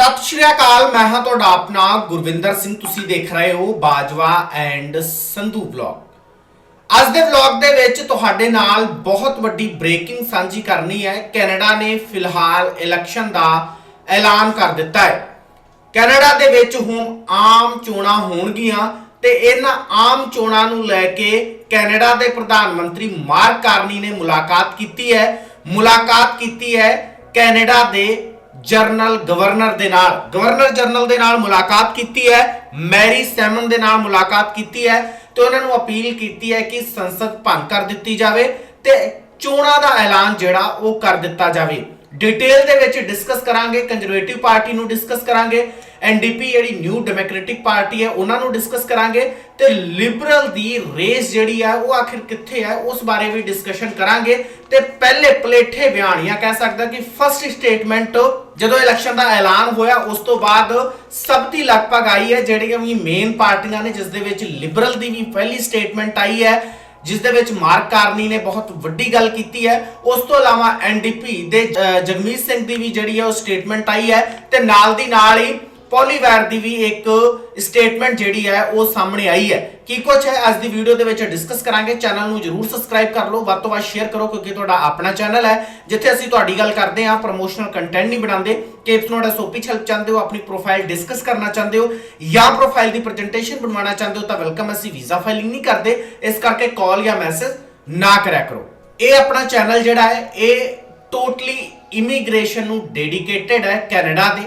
ਸਤਿ ਸ਼੍ਰੀ ਅਕਾਲ, ਮੈਂ ਹਾਂ ਤੁਹਾਡਾ ਆਪਣਾ ਗੁਰਵਿੰਦਰ ਸਿੰਘ। ਤੁਸੀਂ ਦੇਖ ਰਹੇ ਹੋ ਬਾਜਵਾ ਐਂਡ ਸੰਧੂ ਵਲੌਗ ਅੱਜ ਦੇ ਵਲੌਗ ਦੇ ਵਿੱਚ ਤੁਹਾਡੇ ਨਾਲ ਬਹੁਤ ਵੱਡੀ ਬ੍ਰੇਕਿੰਗ ਸਾਂਝੀ ਕਰਨੀ ਹੈ। ਕੈਨੇਡਾ ਨੇ ਫਿਲਹਾਲ ਇਲੈਕਸ਼ਨ ਦਾ ਐਲਾਨ ਕਰ ਦਿੱਤਾ ਹੈ। ਕੈਨੇਡਾ ਦੇ ਵਿੱਚ ਹੁਣ ਆਮ ਚੋਣਾਂ ਹੋਣਗੀਆਂ ਤੇ ਇਹਨਾਂ ਆਮ ਚੋਣਾਂ ਨੂੰ ਲੈ ਕੇ ਕੈਨੇਡਾ ਦੇ ਪ੍ਰਧਾਨ ਮੰਤਰੀ ਮਾਰਕ ਕਾਰਨੀ ਨੇ ਮੁਲਾਕਾਤ ਕੀਤੀ ਹੈ। ਮੁਲਾਕਾਤ ਕੀਤੀ ਹੈ ਕੈਨੇਡਾ ਦੇ ਜਰਨਲ ਗਵਰਨਰ ਦੇ ਨਾਲ, ਗਵਰਨਰ ਜਨਰਲ ਦੇ ਨਾਲ ਮੁਲਾਕਾਤ ਕੀਤੀ ਹੈ, ਮੈਰੀ ਸੈਮਨ ਦੇ ਨਾਲ ਮੁਲਾਕਾਤ ਕੀਤੀ ਹੈ ਤੇ ਉਹਨਾਂ ਨੂੰ ਅਪੀਲ ਕੀਤੀ ਹੈ ਕਿ ਸੰਸਦ ਭੰਗ ਕਰ ਦਿੱਤੀ ਜਾਵੇ ਤੇ ਚੋਣਾਂ ਦਾ ਐਲਾਨ ਜਿਹੜਾ ਉਹ ਕਰ ਦਿੱਤਾ ਜਾਵੇ। ਡਿਟੇਲ ਦੇ ਵਿੱਚ ਡਿਸਕਸ ਕਰਾਂਗੇ ਕੰਜ਼ਰਵੇਟਿਵ ਪਾਰਟੀ ਨੂੰ ਡਿਸਕਸ ਕਰਾਂਗੇ। ਐਨਡੀਪੀ ਜਿਹੜੀ ਨਿਊ ਡੈਮੋਕ੍ਰੈਟਿਕ ਪਾਰਟੀ ਹੈ, ਉਹਨਾਂ ਨੂੰ ਡਿਸਕਸ ਕਰਾਂਗੇ ਤੇ ਲਿਬਰਲ ਦੀ ਰੇਸ ਜਿਹੜੀ ਹੈ ਉਹ ਆਖਿਰ ਕਿੱਥੇ ਹੈ ਉਸ ਬਾਰੇ ਵੀ ਡਿਸਕਸ਼ਨ ਕਰਾਂਗੇ। ਤੇ ਪਹਿਲੇ ਪਲੇਠੇ ਬਿਆਨ ਜਾਂ ਕਹਿ ਸਕਦਾ ਕਿ ਫਰਸਟ ਸਟੇਟਮੈਂਟ ਜਦੋਂ ਇਲੈਕਸ਼ਨ ਦਾ ਐਲਾਨ ਹੋਇਆ, ਉਸ ਤੋਂ ਬਾਅਦ ਸਭ ਦੀ ਲਗਭਗ ਆਈ ਹੈ, ਜਿਹੜੀਆਂ ਵੀ ਮੇਨ ਪਾਰਟੀਆਂ ਨੇ, ਜਿਸ ਦੇ ਵਿੱਚ ਲਿਬਰਲ ਦੀ ਵੀ ਪਹਿਲੀ ਸਟੇਟਮੈਂਟ ਆਈ ਹੈ, ਜਿਸ ਦੇ ਵਿੱਚ ਮਾਰਕ ਕਾਰਨੀ ਨੇ ਬਹੁਤ ਵੱਡੀ ਗੱਲ ਕੀਤੀ ਹੈ। ਉਸ ਤੋਂ ਇਲਾਵਾ ਐਨਡੀਪੀ ਦੇ ਜਗਮੀਤ ਸਿੰਘ ਦੀ ਵੀ ਜਿਹੜੀ ਹੈ, ਉਹ ਸਟੇਟਮੈਂਟ ਆਈ ਹੈ ਤੇ ਨਾਲ ਦੀ ਨਾਲ ਹੀ ਪੋਲੀਵੈਰ ਦੀ ਵੀ ਇੱਕ ਸਟੇਟਮੈਂਟ ਜਿਹੜੀ ਹੈ ਉਹ ਸਾਹਮਣੇ ਆਈ ਹੈ। ਕੀ ਕੁਝ ਹੈ? ਅੱਜ ਦੀ ਵੀਡੀਓ ਦੇ ਵਿੱਚ ਡਿਸਕਸ ਕਰਾਂਗੇ। ਚੈਨਲ ਨੂੰ ਜਰੂਰ ਸਬਸਕ੍ਰਾਈਬ ਕਰ ਲਓ। ਵੱਧ ਤੋਂ ਵੱਧ ਸ਼ੇਅਰ ਕਰੋ, ਕਿਉਂਕਿ ਤੁਹਾਡਾ ਆਪਣਾ ਚੈਨਲ ਹੈ। ਜਿੱਥੇ ਅਸੀਂ ਤੁਹਾਡੀ ਗੱਲ ਕਰਦੇ ਹਾਂ ਪ੍ਰੋਮੋਸ਼ਨਲ ਕੰਟੈਂਟ ਨਹੀਂ ਬਣਾਉਂਦੇ। ਕੇਪਸ ਨੋਟ ਐਸਓਪੀ ਹੈਲਪ ਚਾਹੁੰਦੇ ਹੋ, ਆਪਣੀ ਪ੍ਰੋਫਾਈਲ ਡਿਸਕਸ ਕਰਨਾ ਚਾਹੁੰਦੇ ਹੋ ਜਾਂ ਪ੍ਰੋਫਾਈਲ ਦੀ ਪ੍ਰੈਜੈਂਟੇਸ਼ਨ ਬਣਵਾਉਣਾ ਚਾਹੁੰਦੇ ਹੋ, ਤਾਂ ਵੈਲਕਮ ਅਸੀਂ ਵੀਜ਼ਾ ਫਾਈਲਿੰਗ ਨਹੀਂ ਕਰਦੇ। ਇਸ ਕਰਕੇ ਕਾਲ ਜਾਂ ਮੈਸੇਜ ਨਾ ਕਰਿਆ ਕਰੋ। ਇਹ ਆਪਣਾ ਚੈਨਲ ਜਿਹੜਾ ਹੈ, ਇਹ ਟੋਟਲੀ ਇਮੀਗ੍ਰੇਸ਼ਨ ਨੂੰ ਡੈਡੀਕੇਟਿਡ ਹੈ, ਕੈਨੇਡਾ ਦੇ।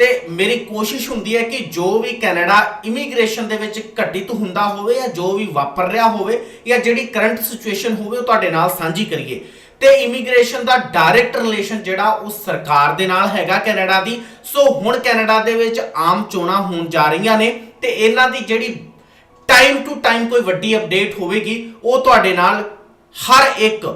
ਤੇ ਮੇਰੀ ਕੋਸ਼ਿਸ਼ ਹੁੰਦੀ ਹੈ ਕਿ ਜੋ ਵੀ ਕੈਨੇਡਾ ਇਮੀਗ੍ਰੇਸ਼ਨ ਦੇ ਵਿੱਚ ਘਟਿਤ ਹੁੰਦਾ ਹੋਵੇ ਜਾਂ ਜੋ ਵੀ ਵਾਪਰ ਰਿਹਾ ਹੋਵੇ ਜਾਂ ਜਿਹੜੀ ਕਰੰਟ ਸਿਚੁਏਸ਼ਨ ਹੋਵੇ ਉਹ ਤੁਹਾਡੇ ਨਾਲ ਸਾਂਝੀ ਕਰੀਏ। ਤੇ ਇਮੀਗ੍ਰੇਸ਼ਨ ਦਾ ਡਾਇਰੈਕਟ ਰਿਲੇਸ਼ਨ ਜਿਹੜਾ ਉਹ ਸਰਕਾਰ ਦੇ ਨਾਲ ਹੈਗਾ ਕੈਨੇਡਾ ਦੀ। ਸੋ ਹੁਣ ਕੈਨੇਡਾ ਦੇ ਵਿੱਚ ਆਮ ਚੋਣਾਂ ਹੋਣ ਜਾ ਰਹੀਆਂ ਨੇ ਤੇ ਇਹਨਾਂ ਦੀ ਜਿਹੜੀ ਟਾਈਮ ਟੂ ਟਾਈਮ ਕੋਈ ਵੱਡੀ ਅਪਡੇਟ ਹੋਵੇਗੀ, ਉਹ ਤੁਹਾਡੇ ਨਾਲ ਹਰ ਇੱਕ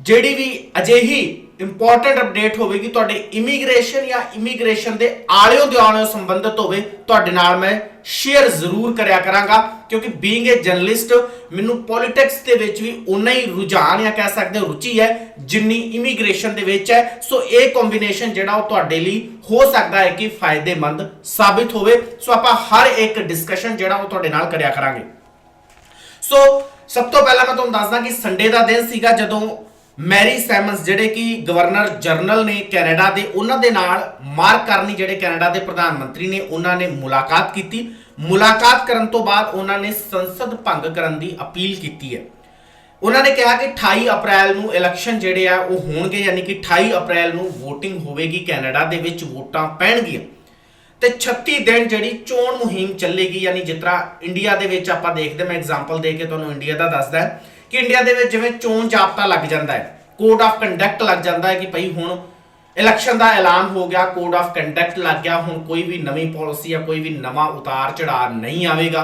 ਜਿਹੜੀ ਵੀ ਅਜਿਹੀ ਇੰਪੋਰਟੈਂਟ ਅਪਡੇਟ ਹੋਵੇਗੀ, ਤੁਹਾਡੇ ਇਮੀਗ੍ਰੇਸ਼ਨ ਜਾਂ ਇਮੀਗ੍ਰੇਸ਼ਨ ਦੇ ਆਲਿਓ ਦਿਆਲਿਓ ਸੰਬੰਧਿਤ ਹੋਵੇ, ਤੁਹਾਡੇ ਨਾਲ ਮੈਂ ਸ਼ੇਅਰ ਜ਼ਰੂਰ ਕਰਿਆ ਕਰਾਂਗਾ, ਕਿਉਂਕਿ ਬੀਇੰਗ ਅ ਜਰਨਲਿਸਟ ਮੈਨੂੰ ਪੋਲਿਟਿਕਸ ਦੇ ਵਿੱਚ ਵੀ ਉਨਾ ਹੀ ਰੁਝਾਨ ਜਾਂ ਕਹਿ ਸਕਦੇ ਹੋ ਰੁਚੀ ਹੈ, ਜਿੰਨੀ ਇਮੀਗ੍ਰੇਸ਼ਨ ਦੇ ਵਿੱਚ ਹੈ। ਸੋ ਇਹ ਕੰਬੀਨੇਸ਼ਨ ਜਿਹੜਾ ਉਹ ਤੁਹਾਡੇ ਲਈ ਹੋ ਸਕਦਾ ਹੈ ਕਿ ਫਾਇਦੇਮੰਦ ਸਾਬਿਤ ਹੋਵੇ। ਸੋ ਆਪਾਂ ਹਰ ਇੱਕ ਡਿਸਕਸ਼ਨ ਜਿਹੜਾ ਉਹ ਤੁਹਾਡੇ ਨਾਲ ਕਰਿਆ ਕਰਾਂਗੇ। ਸੋ ਸਭ ਤੋਂ ਪਹਿਲਾਂ ਮੈਂ ਤੁਹਾਨੂੰ ਦੱਸਦਾ ਕਿ ਸੰਡੇ ਦਾ ਦਿਨ ਸੀਗਾ ਜਦੋਂ ਮੈਰੀ ਸੈਮਨਸ ਜਿਹੜੇ ਕਿ ਗਵਰਨਰ ਜਨਰਲ ਨੇ ਕੈਨੇਡਾ ਦੇ, ਉਹਨਾਂ ਦੇ ਨਾਲ ਮਾਰਕ ਕਰਨੀ, ਜਿਹੜੇ ਕੈਨੇਡਾ ਦੇ ਪ੍ਰਧਾਨ ਮੰਤਰੀ ਨੇ, ਉਹਨਾਂ ਨੇ ਮੁਲਾਕਾਤ ਕੀਤੀ। ਮੁਲਾਕਾਤ ਕਰਨ ਤੋਂ ਬਾਅਦ ਉਹਨਾਂ ਨੇ ਸੰਸਦ ਭੰਗ ਕਰਨ ਦੀ ਅਪੀਲ ਕੀਤੀ ਹੈ। ਉਹਨਾਂ ਨੇ ਕਿਹਾ ਕਿ 28 ਅਪ੍ਰੈਲ ਨੂੰ ਇਲੈਕਸ਼ਨ ਜਿਹੜੇ ਆ, ਉਹ ਹੋਣਗੇ, ਯਾਨੀ ਕਿ 28 ਅਪ੍ਰੈਲ ਨੂੰ VOTING ਹੋਵੇਗੀ, ਕੈਨੇਡਾ ਦੇ ਵਿੱਚ ਵੋਟਾਂ ਪੈਣਗੀਆਂ। ਤੇ 36 ਦਿਨ ਜਿਹੜੀ ਚੋਣ ਮੁਹਿੰਮ ਚੱਲੇਗੀ, ਯਾਨੀ ਜਿਸ ਤਰ੍ਹਾਂ ਇੰਡੀਆ ਦੇ ਵਿੱਚ ਆਪਾਂ ਦੇਖਦੇ, ਮੈਂ ਐਗਜ਼ਾਮਪਲ ਦੇ ਕੇ ਤੁਹਾਨੂੰ ਇੰਡੀਆ ਦਾ ਦੱਸਦਾ। ਕਿ ਇੰਡੀਆ ਦੇ ਵਿੱਚ ਜਿਵੇਂ ਚੋਣ ਜਾਬਤਾ ਲੱਗ ਜਾਂਦਾ ਹੈ ਕੋਡ ਆਫ ਕੰਡਕਟ ਲੱਗ ਜਾਂਦਾ ਹੈ ਕਿ ਭਈ ਹੁਣ ਇਲੈਕਸ਼ਨ ਦਾ ਐਲਾਨ ਹੋ ਗਿਆ ਕੋਡ ਆਫ ਕੰਡਕਟ ਲੱਗ ਗਿਆ, ਹੁਣ ਕੋਈ ਵੀ ਨਵੀਂ ਪਾਲਿਸੀ ਜਾਂ ਕੋਈ ਵੀ ਨਵਾਂ ਉਤਾਰ ਚੜਾਅ ਨਹੀਂ ਆਵੇਗਾ।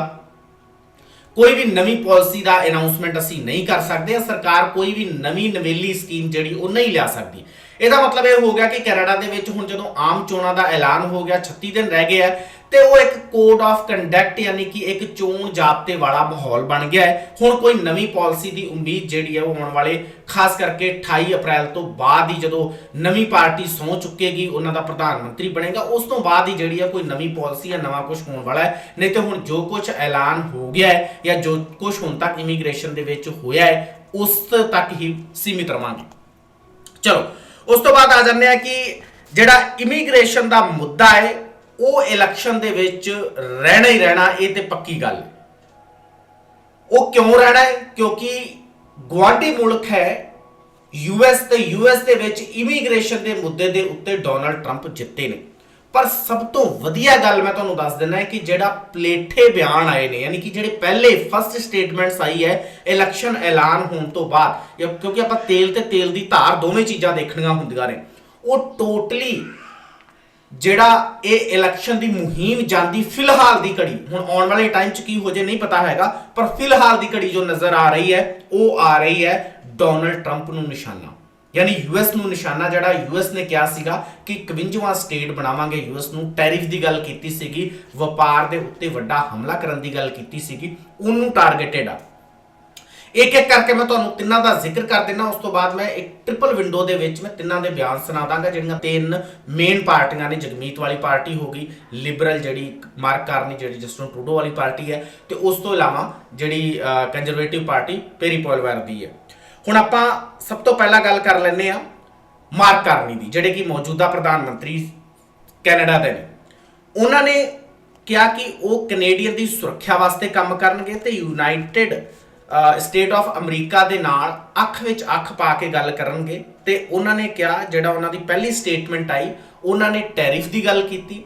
ਕੋਈ ਵੀ ਨਵੀਂ ਪਾਲਿਸੀ ਦਾ ਅਨਾਉਂਸਮੈਂਟ ਅਸੀਂ ਨਹੀਂ ਕਰ ਸਕਦੇ ਸਰਕਾਰ ਕੋਈ ਵੀ ਨਵੀਂ ਨਵੇਲੀ ਸਕੀਮ ਜਿਹੜੀ ਉਹ ਨਹੀਂ ਲਿਆ ਸਕਦੀ। ਇਹਦਾ ਮਤਲਬ ਇਹ ਹੋ ਗਿਆ ਕਿ ਕੈਨੇਡਾ ਦੇ ਵਿੱਚ ਹੁਣ ਜਦੋਂ ਆਮ ਚੋਣਾਂ ਦਾ ਐਲਾਨ ਹੋ ਗਿਆ 36 ਦਿਨ ਰਹਿ ਗਏ ਆ, ਤੇ ਉਹ ਇੱਕ ਕੋਡ ਆਫ ਕੰਡਕਟ ਯਾਨੀ ਕਿ ਇੱਕ ਚੋਣ ਜਾਬਤੇ ਵਾਲਾ ਮਾਹੌਲ ਬਣ ਗਿਆ ਹੈ। ਹੁਣ ਕੋਈ ਨਵੀਂ ਪਾਲਿਸੀ ਦੀ ਉਮੀਦ ਜਿਹੜੀ ਹੈ ਉਹ ਆਉਣ ਵਾਲੇ, ਖਾਸ ਕਰਕੇ 28 ਅਪ੍ਰੈਲ ਤੋਂ ਬਾਅਦ ਹੀ ਜਦੋਂ ਨਵੀਂ ਪਾਰਟੀ ਸੌ ਚੁੱਕੇਗੀ, ਉਹਨਾਂ ਦਾ ਪ੍ਰਧਾਨ ਮੰਤਰੀ ਬਣੇਗਾ, ਉਸ ਤੋਂ ਬਾਅਦ ਹੀ ਜਿਹੜੀ ਹੈ ਕੋਈ ਨਵੀਂ ਪਾਲਿਸੀ ਜਾਂ ਨਵਾਂ ਕੁਝ ਹੋਣ ਵਾਲਾ ਹੈ। ਨਹੀਂ ਤੇ ਹੁਣ ਜੋ ਕੁਝ ਐਲਾਨ ਹੋ ਗਿਆ ਹੈ ਜਾਂ ਜੋ ਕੁਝ ਹੁਣ ਤੱਕ ਇਮੀਗ੍ਰੇਸ਼ਨ ਦੇ ਵਿੱਚ ਹੋਇਆ ਹੈ, ਉਸ ਤੱਕ ਹੀ ਸੀਮਿਤ ਰਵਾਂਗੇ। ਚਲੋ ਉਸ ਤੋਂ ਬਾਅਦ ਆ ਜਾਂਦੇ ਆ ਕਿ ਜਿਹੜਾ ਇਮੀਗ੍ਰੇਸ਼ਨ ਦਾ ਮੁੱਦਾ ਹੈ, ਉਹ ਇਲੈਕਸ਼ਨ ਦੇ ਵਿੱਚ ਰਹਿਣਾ ਹੀ ਰਹਿਣਾ, ਇਹ ਤੇ ਪੱਕੀ ਗੱਲ ਹੈ। ਉਹ ਕਿਉਂ ਰਹਿਣਾ ਹੈ? ਕਿਉਂਕਿ ਗੁਆਂਢੀ ਮੁਲਕ ਹੈ ਯੂਐਸ ਤੇ ਯੂਐਸ ਦੇ ਵਿੱਚ ਇਮੀਗ੍ਰੇਸ਼ਨ ਦੇ ਮੁੱਦੇ ਦੇ ਉੱਤੇ ਡੋਨਲਡ ਟਰੰਪ ਜਿੱਤੇ ਨੇ। ਪਰ ਸਭ ਤੋਂ ਵਧੀਆ ਗੱਲ ਮੈਂ ਤੁਹਾਨੂੰ ਦੱਸ ਦਿੰਦਾ ਹੈ ਕਿ ਜਿਹੜਾ ਪਲੇਠੇ ਬਿਆਨ ਆਏ ਨੇ, ਯਾਨੀ ਕਿ ਜਿਹੜੇ ਪਹਿਲੇ ਫਸਟ ਸਟੇਟਮੈਂਟਸ ਆਈ ਹੈ ਇਲੈਕਸ਼ਨ ਐਲਾਨ ਹੋਣ ਤੋਂ ਬਾਅਦ ਕਿਉਂਕਿ ਆਪਾਂ ਤੇਲ ਤੇ ਤੇਲ ਦੀ ਧਾਰ ਦੋਵੇਂ ਚੀਜ਼ਾਂ ਦੇਖਣੀਆਂ ਹੁੰਦੀਆਂ ਨੇ, ਉਹ ਟੋਟਲੀ ਜਿਹੜਾ ਇਹ ਇਲੈਕਸ਼ਨ ਦੀ ਮੁਹਿੰਮ ਜਾਂਦੀ ਫਿਲਹਾਲ ਦੀ ਘੜੀ, ਹੁਣ ਆਉਣ ਵਾਲੇ ਟਾਈਮ 'ਚ ਕੀ ਹੋ ਜੇ ਨਹੀਂ ਪਤਾ ਹੈਗਾ, ਪਰ ਫਿਲਹਾਲ ਦੀ ਘੜੀ ਜੋ ਨਜ਼ਰ ਆ ਰਹੀ ਹੈ, ਉਹ ਆ ਰਹੀ ਹੈ ਡੋਨਲਡ ਟਰੰਪ ਨੂੰ ਨਿਸ਼ਾਨਾ। ਯਾਨੀ ਯੂਐਸ ਨੂੰ ਨਿਸ਼ਾਨਾ ਜਿਹੜਾ ਯੂਐਸ ਨੇ ਕਿਹਾ ਸੀਗਾ ਕਿ 51ਵਾਂ ਸਟੇਟ ਬਣਾਵਾਂਗੇ। ਯੂਐਸ ਨੂੰ ਟੈਰਿਫ ਦੀ ਗੱਲ ਕੀਤੀ ਸੀਗੀ, ਵਪਾਰ ਦੇ ਉੱਤੇ ਵੱਡਾ ਹਮਲਾ ਕਰਨ ਦੀ ਗੱਲ ਕੀਤੀ ਸੀਗੀ, ਉਹਨੂੰ ਟਾਰਗੇਟਡ ਆ। ਇੱਕ ਇੱਕ ਕਰਕੇ ਮੈਂ ਤੁਹਾਨੂੰ ਤਿੰਨਾਂ ਦਾ ਜ਼ਿਕਰ ਕਰ ਦਿੰਦਾ, ਉਸ ਤੋਂ ਬਾਅਦ ਮੈਂ ਇੱਕ ਟ੍ਰਿਪਲ ਵਿੰਡੋ ਦੇ ਵਿੱਚ ਮੈਂ ਤਿੰਨਾਂ ਦੇ ਬਿਆਨ ਸੁਣਾ ਦਾਂਗਾ, ਜਿਹੜੀਆਂ ਤਿੰਨ ਮੇਨ ਪਾਰਟੀਆਂ ਨੇ। ਜਗਮੀਤ ਵਾਲੀ ਪਾਰਟੀ ਹੋ ਗਈ ਲਿਬਰਲ ਜਿਹੜੀ ਮਾਰਕ ਕਾਰਨੀ, ਜਿਹੜੀ ਜਸਟਨ ਟਰੂਡੋ ਵਾਲੀ ਪਾਰਟੀ ਹੈ, ਤੇ ਉਸ ਤੋਂ ਇਲਾਵਾ ਜਿਹੜੀ ਕੰਜ਼ਰਵੇਟਿਵ ਪਾਰਟੀ ਪੇਰੀ ਪੋਲਵਰ ਦੀ ਹੈ। ਹੁਣ ਆਪਾਂ ਸਭ ਤੋਂ ਪਹਿਲਾਂ ਗੱਲ ਕਰ ਲੈਂਦੇ ਆ ਮਾਰਕ ਕਾਰਨੀ ਦੀ, ਜਿਹੜੇ ਕਿ ਮੌਜੂਦਾ ਪ੍ਰਧਾਨ ਮੰਤਰੀ ਕੈਨੇਡਾ ਦੇ ਨੇ। ਉਹਨਾਂ ਨੇ ਕਿਹਾ ਕਿ ਉਹ ਕੈਨੇਡੀਅਨ ਦੀ ਸੁਰੱਖਿਆ ਵਾਸਤੇ ਕੰਮ ਕਰਨਗੇ ਤੇ ਯੂਨਾਈਟਿਡ ਸਟੇਟ ਆਫ ਅਮਰੀਕਾ ਦੇ ਨਾਲ ਅੱਖ ਵਿੱਚ ਅੱਖ ਪਾ ਕੇ ਗੱਲ ਕਰਨਗੇ ਤੇ ਉਹਨਾਂ ਨੇ ਕਿਹਾ, ਜਿਹੜਾ ਉਹਨਾਂ ਦੀ ਪਹਿਲੀ ਸਟੇਟਮੈਂਟ ਆਈ, ਉਹਨਾਂ ਨੇ ਟੈਰਿਫ ਦੀ ਗੱਲ ਕੀਤੀ।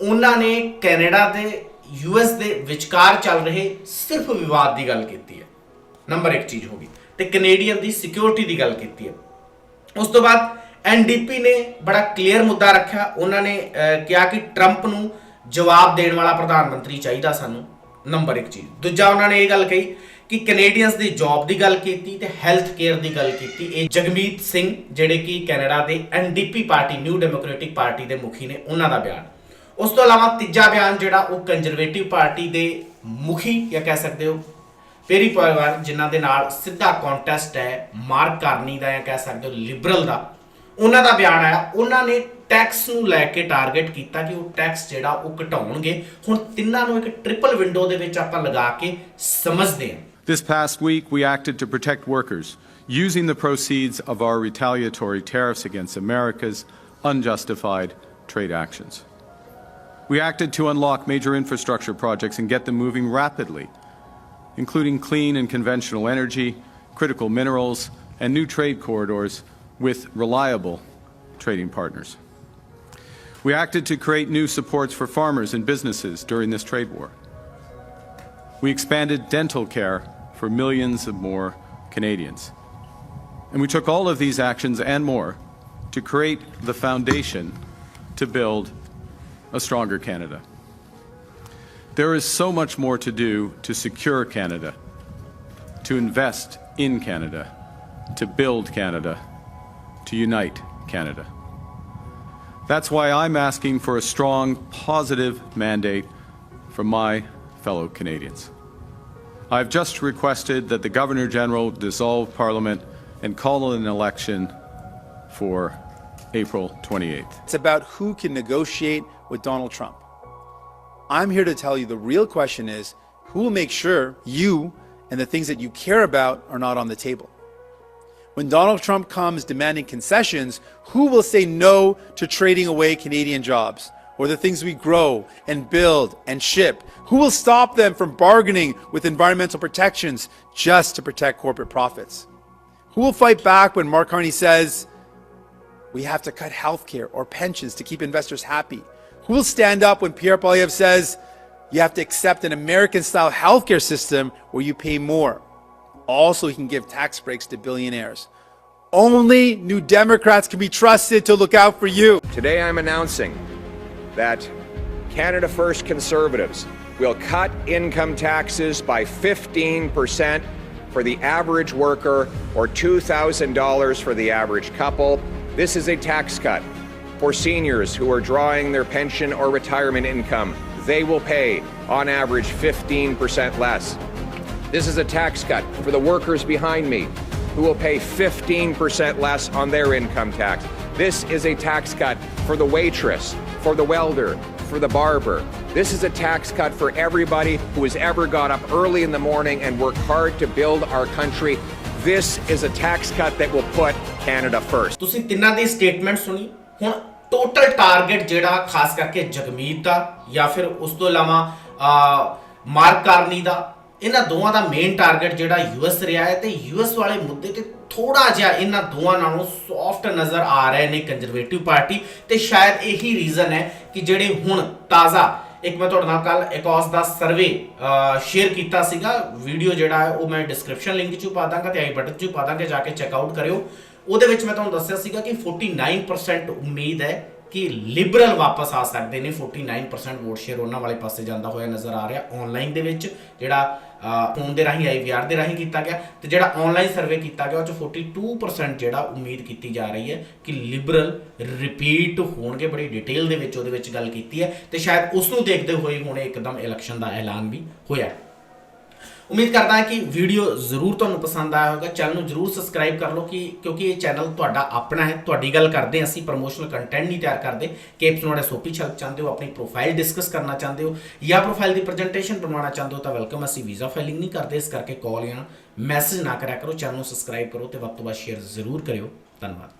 ਉਹਨਾਂ ਨੇ ਕੈਨੇਡਾ ਦੇ ਯੂਐਸ ਦੇ ਵਿਚਕਾਰ ਚੱਲ ਰਹੇ ਸਿਰਫ ਵਿਵਾਦ ਦੀ ਗੱਲ ਕੀਤੀ ਹੈ। ਨੰਬਰ 1 ਚੀਜ਼ ਹੋ ਗਈ। ਤੇ ਕੈਨੇਡੀਅਨ ਦੀ ਸਿਕਿਉਰਿਟੀ ਦੀ ਗੱਲ ਕੀਤੀ ਹੈ। ਉਸ ਤੋਂ ਬਾਅਦ ਐਨਡੀਪੀ ਨੇ ਬੜਾ ਕਲੀਅਰ ਮੁੱਦਾ ਰੱਖਿਆ। ਉਹਨਾਂ ਨੇ ਕਿਹਾ ਕਿ ਟਰੰਪ ਨੂੰ ਜਵਾਬ ਦੇਣ ਵਾਲਾ ਪ੍ਰਧਾਨ ਮੰਤਰੀ ਚਾਹੀਦਾ ਸਾਨੂੰ ਨੰਬਰ 1 ਚੀਜ਼। ਦੂਜਾ ਉਹਨਾਂ ਨੇ ਇਹ ਗੱਲ ਕਹੀ ਕਿ ਕੈਨੇਡੀਅਨਸ ਦੀ ਜੌਬ ਦੀ ਗੱਲ ਕੀਤੀ ਤੇ ਹੈਲਥ ਕੇਅਰ ਦੀ ਗੱਲ ਕੀਤੀ। ਇਹ ਜਗਮੀਤ ਸਿੰਘ ਜਿਹੜੇ ਕਿ ਕੈਨੇਡਾ ਦੇ NDP party new democratic party ਦੇ ਮੁਖੀ ਨੇ, ਉਹਨਾਂ ਦਾ ਬਿਆਨ। ਉਸ ਤੋਂ ਇਲਾਵਾ ਤੀਜਾ ਬਿਆਨ ਜਿਹੜਾ ਉਹ ਕੰਜ਼ਰਵੇਟਿਵ ਪਾਰਟੀ ਦੇ ਮੁਖੀ ਜਾਂ ਕਹਿ ਸਕਦੇ ਹੋ ਪੇਰੀ ਪਰਿਵਾਰ ਜਿਨ੍ਹਾਂ ਦੇ ਨਾਲ ਸਿੱਧਾ ਕੰਟੈਸਟ ਹੈ ਮਾਰਕ ਕਰਨੀ ਦਾ ਜਾਂ ਕਹਿ ਸਕਦੇ ਹੋ ਲਿਬਰਲ ਦਾ ਉਹਨਾਂ ਦਾ ਬਿਆਨ ਆਇਆ ਉਹਨਾਂ ਨੇ ਟੈਕਸ ਨੂੰ ਲੈ ਕੇ ਟਾਰਗੇਟ ਕੀਤਾ ਕਿ ਉਹ ਟੈਕਸ ਜਿਹੜਾ ਉਹ ਘਟਾਉਣਗੇ ਹੁਣ ਤਿੰਨਾਂ ਨੂੰ ਇੱਕ ਟ੍ਰਿਪਲ ਵਿੰਡੋ ਦੇ ਵਿੱਚ ਆਪਾਂ ਲਗਾ ਕੇ ਸਮਝਦੇ ਹਾਂ This past week, we acted to protect workers, using the proceeds of our retaliatory tariffs against America's unjustified trade actions. We acted to unlock major infrastructure projects and get them moving rapidly, including clean and conventional energy, critical minerals, and new trade corridors with reliable trading partners. We acted to create new supports for farmers and businesses during this trade war. We expanded dental care for millions of more Canadians. And we took all of these actions and more to create the foundation to build a stronger Canada. There is so much more to do to secure Canada, to invest in Canada, to build Canada, to unite Canada. That's why I'm asking for a strong, positive mandate from my fellow Canadians. I've just requested that the Governor General dissolve Parliament and call an election for April 28th. It's about who can negotiate with Donald Trump. I'm here to tell you the real question is who will make sure you and the things that you care about are not on the table. When Donald Trump comes demanding concessions, who will say no to trading away Canadian jobs or the things we grow and build and ship? Who will stop them from bargaining with environmental protections just to protect corporate profits? Who will fight back when Mark Carney says, we have to cut healthcare or pensions to keep investors happy? Who will stand up when Pierre Poilievre says you have to accept an American style healthcare system where you pay more? Also, he can give tax breaks to billionaires. Only New Democrats can be trusted to look out for you. Today I'm announcing that Canada First Conservatives will cut income taxes by 15% for the average worker or $2,000 for the average couple. This is a tax cut for seniors who are drawing their pension or retirement income. They will pay, on average, 15% less. This is a tax cut for the workers behind me who will pay 15% less on their income tax. This is a tax cut for the waitress, for the welder, for the barber. This is a tax cut for everybody who has ever got up early in the morning and worked hard to build our country. This is a tax cut that will put Canada first. ਤੁਸੀਂ ਤਿੰਨਾਂ ਦੀ statement ਸੁਣੀ ਹੁਣ total target ਜਿਹੜਾ ਖਾਸ ਕਰਕੇ ਜਗਮੀਤ ਦਾ ਜਾਂ ਫਿਰ ਉਸ ਤੋਂ ਇਲਾਵਾ ਮਾਰਕ ਕਾਰਨੀ ਦਾ, ਇਹਨਾਂ ਦੋਵਾਂ ਦਾ ਮੇਨ ਟਾਰਗੇਟ ਜਿਹੜਾ ਯੂਐਸ ਰਿਹਾ ਹੈ ਤੇ ਯੂਐਸ ਵਾਲੇ ਮੁੱਦੇ ਤੇ ਥੋੜਾ ਜਿਹਾ ਇਹਨਾਂ ਦੋਵਾਂ ਨਾਲੋਂ ਸੌਫਟ ਨਜ਼ਰ ਆ ਰਹੇ ਨੇ ਕੰਜ਼ਰਵੇਟਿਵ ਪਾਰਟੀ ਤੇ ਸ਼ਾਇਦ ਇਹੀ ਰੀਜ਼ਨ ਹੈ ਕਿ ਜਿਹੜੇ ਹੁਣ ਤਾਜ਼ਾ, ਇੱਕ ਮੈਂ ਤੁਹਾਡੇ ਨਾਲ ਕੱਲ ਇਕੋਸ ਦਾ ਸਰਵੇ ਸ਼ੇਅਰ ਕੀਤਾ ਸੀਗਾ ਵੀਡੀਓ ਜਿਹੜਾ ਹੈ ਉਹ ਮੈਂ ਡਿਸਕ੍ਰਿਪਸ਼ਨ ਲਿੰਕ 'ਚ ਪਾ ਦਾਂਗਾ ਤੇ ਆਈ ਬਟਨ 'ਚ ਪਾ ਦਾਂਗਾ, ਜਾ ਕੇ ਚੈੱਕ ਆਊਟ ਕਰਿਓ। ਉਹਦੇ ਵਿੱਚ ਮੈਂ ਤੁਹਾਨੂੰ ਦੱਸਿਆ ਸੀਗਾ ਕਿ 49% ਉਮੀਦ ਹੈ ਕਿ ਲਿਬਰਲ ਵਾਪਸ ਆ ਸਕਦੇ ਨੇ। 49% ਵੋਟ ਸ਼ੇਅਰ ਉਹਨਾਂ ਵਾਲੇ ਪਾਸੇ ਜਾਂਦਾ ਹੋਇਆ ਨਜ਼ਰ ਆ ਰਿਹਾ ਆਨਲਾਈਨ ਦੇ ਵਿੱਚ, ਜਿਹੜਾ ਫੋਨ ਦੇ ਰਾਹੀਂ ਆਈਵੀਆਰ ਦੇ ਰਾਹੀਂ ਕੀਤਾ ਗਿਆ ਤੇ ਜਿਹੜਾ ਆਨਲਾਈਨ ਸਰਵੇ ਕੀਤਾ ਗਿਆ, ਉਹ ਚ 42% ਜਿਹੜਾ ਉਮੀਦ ਕੀਤੀ ਜਾ ਰਹੀ ਹੈ ਕਿ ਲਿਬਰਲ ਰਿਪੀਟ ਹੋਣਗੇ। ਬੜੀ ਡਿਟੇਲ ਦੇ ਵਿੱਚ ਉਹਦੇ ਵਿੱਚ ਗੱਲ ਕੀਤੀ ਹੈ ਤੇ ਸ਼ਾਇਦ ਉਸ ਨੂੰ ਦੇਖਦੇ ਹੋਏ ਹੁਣ ਇੱਕਦਮ ਇਲੈਕਸ਼ਨ ਦਾ ਐਲਾਨ ਵੀ ਹੋਇਆ। ਉਮੀਦ ਕਰਦਾ ਹਾਂ ਕਿ ਵੀਡੀਓ ਜ਼ਰੂਰ ਤੁਹਾਨੂੰ ਪਸੰਦ ਆਇਆ ਹੋਵੇਗਾ। ਚੈਨਲ ਨੂੰ ਜ਼ਰੂਰ ਸਬਸਕ੍ਰਾਈਬ ਕਰ ਲਓ ਕਿ ਕਿਉਂਕਿ ਇਹ ਚੈਨਲ ਤੁਹਾਡਾ ਆਪਣਾ ਹੈ, ਤੁਹਾਡੀ ਗੱਲ ਕਰਦੇ ਹਾਂ ਅਸੀਂ ਪ੍ਰੋਮੋਸ਼ਨਲ ਕੰਟੈਂਟ ਨਹੀਂ ਤਿਆਰ ਕਰਦੇ। ਕੇਪਸ ਨੋਟ ਐਸਓਪੀ ਛਲਕ ਚਾਹੁੰਦੇ ਹੋ, ਆਪਣੀ ਪ੍ਰੋਫਾਈਲ ਡਿਸਕਸ ਕਰਨਾ ਚਾਹੁੰਦੇ ਹੋ ਜਾਂ ਪ੍ਰੋਫਾਈਲ ਦੀ ਪ੍ਰੈਜੈਂਟੇਸ਼ਨ ਬਣਾਉਣਾ ਚਾਹੁੰਦੇ ਹੋ ਤਾਂ ਵੈਲਕਮ ਅਸੀਂ ਵੀਜ਼ਾ ਫਾਈਲਿੰਗ ਨਹੀਂ ਕਰਦੇ, ਇਸ ਕਰਕੇ ਕਾਲ ਜਾਂ ਮੈਸੇਜ ਨਾ ਕਰਿਆ ਕਰੋ ਚੈਨਲ ਨੂੰ ਸਬਸਕ੍ਰਾਈਬ ਕਰੋ ਤੇ ਵੱਧ ਤੋਂ ਵੱਧ ਸ਼ੇਅਰ ਜ਼ਰੂਰ ਕਰਿਓ। ਧੰਨਵਾਦ।